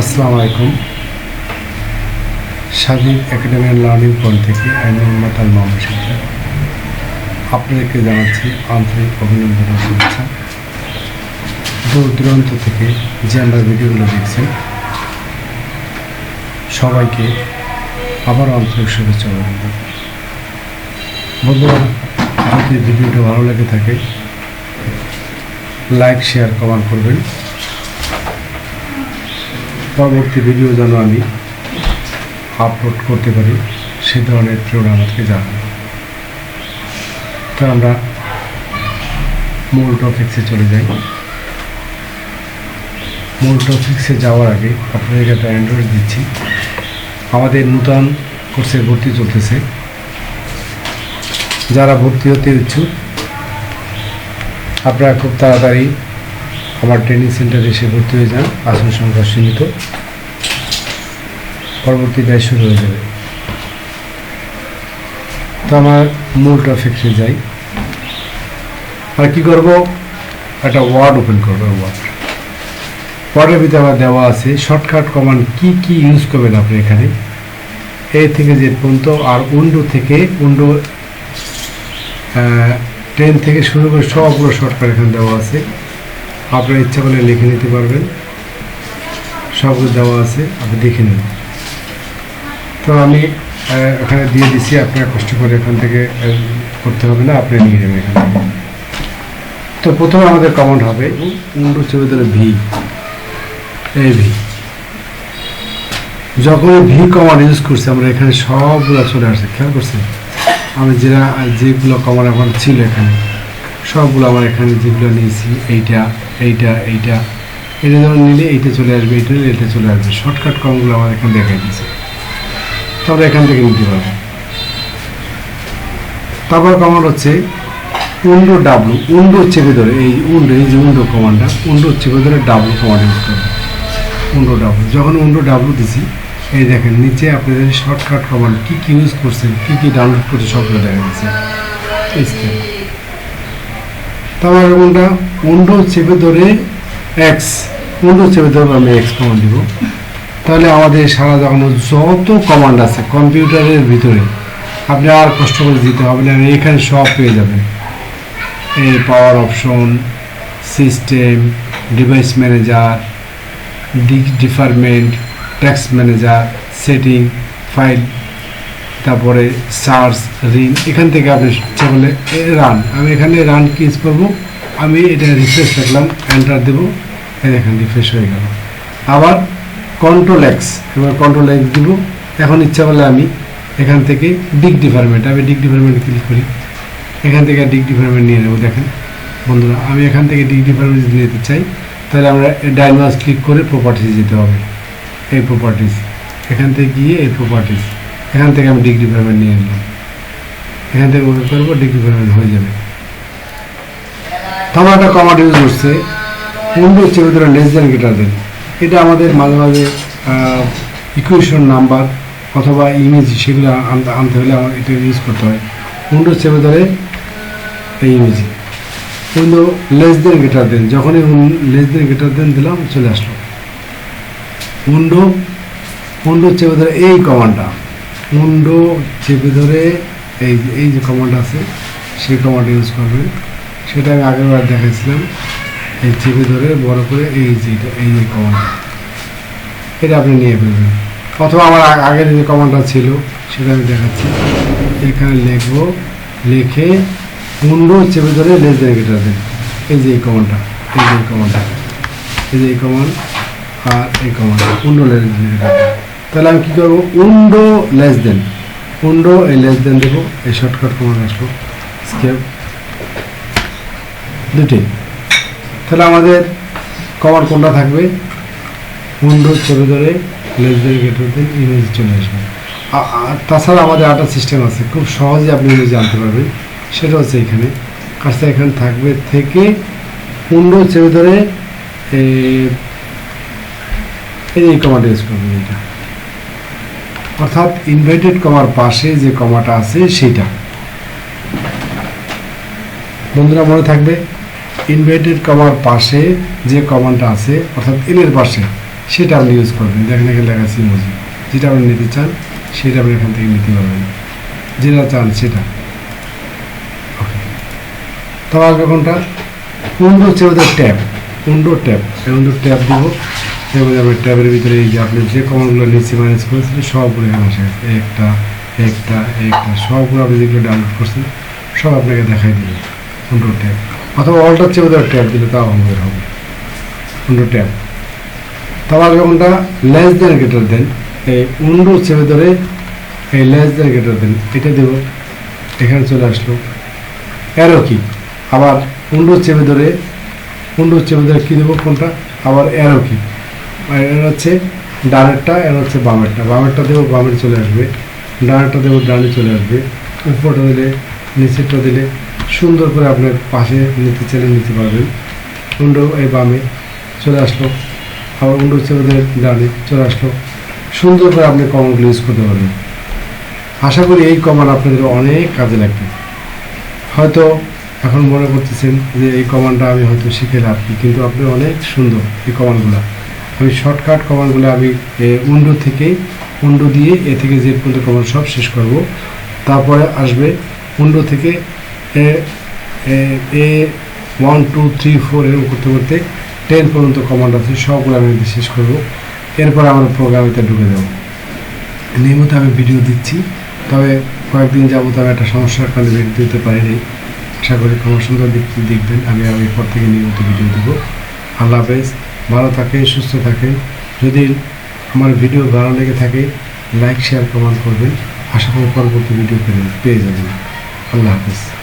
আসসালামু আলাইকুম। স্বাধীন একাডেমি লার্নিং পয়েন্ট থেকে আমি মোহাম্মদ আল মোহাম্মদ শিকদার আপনাদেরকে জানাচ্ছি আন্তরিক অভিনন্দন ও শুভেচ্ছা। দূর দূরান্ত থেকে যে আমরা ভিডিওগুলো দেখছেন, সবাইকে আবার আন্তরিক শুভেচ্ছা অভিনন্দন। বন্ধুরা, যদি ভিডিওটা ভালো লেগে থাকে, লাইক, শেয়ার, কমেন্ট করবেন। পরবর্তী ভিডিও যেন আমি আপলোড করতে পারি, সে ধরনের প্রেরণা আমাকে জানান তো আমরা মূল টপিক্সে চলে যাই। মূল টপিক্সে যাওয়ার আগে আপনাদের একটা অ্যান্ড্রয়েড দিচ্ছি। আমাদের নূতন কোর্সে ভর্তি চলতেছে। যারা ভর্তি হতে ইচ্ছুক, আপনারা খুব তাড়াতাড়ি আমার ট্রেনিং সেন্টারে এসে ভর্তি হয়ে যান, আসন সংখ্যা সীমিত। পরবর্তী ব্যয় শুরু হয়ে যাবে। তো আমার মূল টপিক্সে যাই। আর কি করব? একটা ওয়ার্ড ওপেন করব ওয়ার্ড ওয়ার্ডের ভিতরে আমার দেওয়া আছে শর্টকাট কমান্ড কি কি ইউজ করবেন আপনি এখানে? এ থেকে যে পর্যন্ত, আর উন্ডো থেকে উন্ডো ট্রেন থেকে শুরু করে সবগুলো শর্টকাট এখানে দেওয়া আছে। আপনার ইচ্ছা করলে লিখে নিতে পারবেন। সবগুলো দেওয়া আছে আপনি দেখে নিন। তো আমি ওখানে দিয়ে দিচ্ছি আপনার কষ্ট করে এখান থেকে করতে হবে না আপনি নিয়ে নেবেন এখান থেকে। তো প্রথমে আমাদের কমেন্ট হবে উন্ডু চেপে ধরে ভি। এ ভি। যখন ভি কমান্ড ইউজ করছি আমরা এখানে সবগুলো চলে আসছে খেয়াল করছেন? আমি যেটা যেগুলো কমান্ড আমার ছিল এখানে সবগুলো আমার এখানে যেগুলো নিয়েছি, এইটা এইটা এইটা। এটা যেমন নিলে এইটা চলে আসবে, এইটা নিলে এটা চলে আসবে। শর্টকাট কমগুলো আমার এখানে দেখাই দিয়েছে। তবে এখান থেকে নিতে পারব। তারপর কমান্ড হচ্ছে উন্ডো ডাব্লু। উন্ডো চেপে ধরে এই উন্ডো, এই যে উন্ডো কমান্ডটা উন্ডো চেপে ধরে ডাব্লু কমান্ড ইউজ করবে। Window W. যখন উন্ডো ডাব্লু দিছি, এই দেখেন, নিচে আপনাদের শর্টকাট কমান্ড কী কী ইউজ করছেন কী কী ডাউনলোড করছে, সবগুলো দেখা স্ক্রিন তারপর কোনটা? উন্ডো চেপে ধরে এক্স উন্ডো চেপে ধরে আমি এক্স কমান্ড দিব। তাহলে আমাদের সারা জাগানো যত কমান্ড আছে কম্পিউটারের ভিতরে, আপনি আর কষ্ট করে দিতে হবে না এখানে সব পেয়ে যাবেন। এই power option system device manager department tax manager setting file তারপরে সার্চ রিন এখান থেকে আপনি করলে রান আমি এখানে রান কি ইউজ করব, আমি এটা রিফ্রেশ রাখলাম এন্টার দেবো, এই দেখেন রিফ্রেশ হয়ে গেল। আবার কন্ট্রোল এক্স এবার কন্ট্রোল এক্স দিব। এখন ইচ্ছা করলে আমি এখান থেকে ডিগ ডিপার্টমেন্ট আমি ডিগ ডিপার্টমেন্ট ক্লিক করি। এখান থেকে ডিগ ডিপার্টমেন্ট নিয়ে নেব, দেখেন। বন্ধুরা, আমি এখান থেকে ডিগ ডিপার্টমেন্ট নিতে চাই, তাহলে আমরা ডাইনমাস ক্লিক করে প্রপার্টিস যেতে হবে। এই প্রপার্টিস এখান থেকে গিয়ে এই প্রপার্টিস এখান থেকে আমি ডিগ্রি ডিপার্টমেন্ট নিয়ে নিলাম এখান থেকে ওকে করব ডিগ ডিপার্টমেন্ট হয়ে যাবে। তারপর একটা কমান্ড ইউজ করছে উন্ডো চেপে ধরে লেস দেন? গেটার দেন এটা আমাদের মাঝে মাঝে ইকুয়েশন নাম্বার অথবা ইমেজ সেগুলো আনতে আনতে হলে আমার এটা ইউজ করতে হয়। উইন্ডো চেপে ধরে এই image window less than greater than? যখনই লেস দেন গেটার দেন, দিলাম, চলে আসলো। উইন্ডো উইন্ডো চেপে ধরে এই কমান্ডটা উইন্ডো চেপে ধরে এই এই যে কমান্ড আছে, সেই কমান্ড ইউজ করবেন। সেটা আমি আগের বার দেখাইছিলাম। এই চেপে ধরে বড় করে এই যে এই যে কমান্ড। এটা আপনি নিয়ে ফেলবেন। অথবা আমার আগের যে কমান্ডটা ছিল, সেটা আমি দেখাচ্ছি। এখানে লিখব, লিখে উন্ডো চেপে ধরে লেস দেন এই যে এই কমান্ডটা, এই যে এই কমান্ডটা। এই যে এই কমান্ড আর এই কমান্ড। Undo less than. তাহলে আমি কী করব? উন্ডো লেস দেন উন্ডো এই লেস দেন দেবো, এই শর্টকাট কমান্ড আসব। স্কেপ দুটোই তাহলে আমাদের কভার কোনটা থাকবে? উইন্ডো চেপে ধরে লেস দিয়ে গেটার দিন ইমেজ চলে আসবে। তাছাড়া আমাদের আটা সিস্টেম আছে, খুব সহজে আপনি ইমেজ জানতে পারবেন। সেটা হচ্ছে এখানে। কাজটা এখানে থাকবে থেকে উন্ডো চেপে ধরে এই এই কমাটা ইউজ করবেন এটা। অর্থাৎ ইনভাইটেড কমার পাশে যে কমাটা আছে সেইটা। বন্ধুরা মনে থাকবে ইনভার্টেড কমার পাশে যে কমান্ডটা আছে, অর্থাৎ এলের পাশে, সেটা আপনি ইউজ করবেন। দেখেন এখানে লেখা আছে ইমোজি যেটা আপনি নিতে চান, সেটা আপনি এখান থেকে নিতে পারবেন। যেটা চান, সেটা। ওকে আসবে কোনটা হচ্ছে ওদের ট্যাব। Window tab. এই উন্ডো ট্যাব দিব। আমার ট্যাবের ভিতরে এই যে আপনি যে কমান্ডগুলো নিচে ম্যানেজ করেছিলেন সবগুলো এখানে আসে গেছে একটা একটা একটা, সবগুলো আপনি যেগুলো ডাউনলোড করছেন, সব আপনাকে দেখাই দিবে। উন্ডো ট্যাব অথবা অল্টার চেয়ে ওদের ট্যাব দিলে তাও আমাদের হবে। উন্ডো ট্যাব তারপর কোনটা? লেস দেন গেটার দেন এই উন্ডো চেপে ধরে এই লেস দেন গেটার দেন এটা দেব। এখানে চলে আসলো। অ্যারো কি আবার উন্ডো চেপে ধরে উন্ডো চেপে ধরে কী দেবো কোনটা? আবার অ্যারো কি এর হচ্ছে ডানেরটা এর হচ্ছে বামেরটা। বামেরটা দেবো, বামের চলে আসবে। ডানেরটা দেবো ডানে চলে আসবে। উপরটা দিলে, নিচেরটা দিলে সুন্দর করে আপনার পাশে নিতে চাইলে নিতে পারবেন। উন্ডো এই বামে চলে আসলো। আবার উন্ডো চেপে ডানে চলে আসলো। সুন্দর করে আপনি কমান্ডগুলো ইউজ করতে পারবেন। আশা করি এই কমান আপনাদের অনেক কাজে লাগবে। হয়তো এখন মনে করতেছেন যে এই কমানটা আমি হয়তো শিখে কি কিন্তু আপনি অনেক সুন্দর এই কমান্ডগুলো আমি শর্টকাট কমান্ডগুলো আমি উন্ডো থেকে উন্ডো দিয়ে এ থেকে জেড পর্যন্ত কমান্ড সব শেষ করব। তারপরে আসবে উন্ডো থেকে A A one two three four এরকম করতে করতে টেন পর্যন্ত কমান্ড আছে, সবগুলো আমি শেষ করব। এরপর আমার প্রোগ্রামেতে ঢুকে দেবো নিয়মিত আমি ভিডিও দিচ্ছি, তবে কয়েকদিন যাবত আমি একটা সমস্যার কারণে ভিডিও দিতে পারিনি। আশা করি ক্ষমা সুন্দর দেখবেন, আমি আমি এরপর থেকে নিয়মিত ভিডিও দেবো। আল্লাহ হাফেজ। ভালো থাকে, সুস্থ থাকে। যদি আমার ভিডিও ভালো লেগে থাকে লাইক শেয়ার কমেন্ট করবেন। আশা করি পরবর্তী ভিডিও পেয়ে যাবেন। আল্লাহ হাফেজ।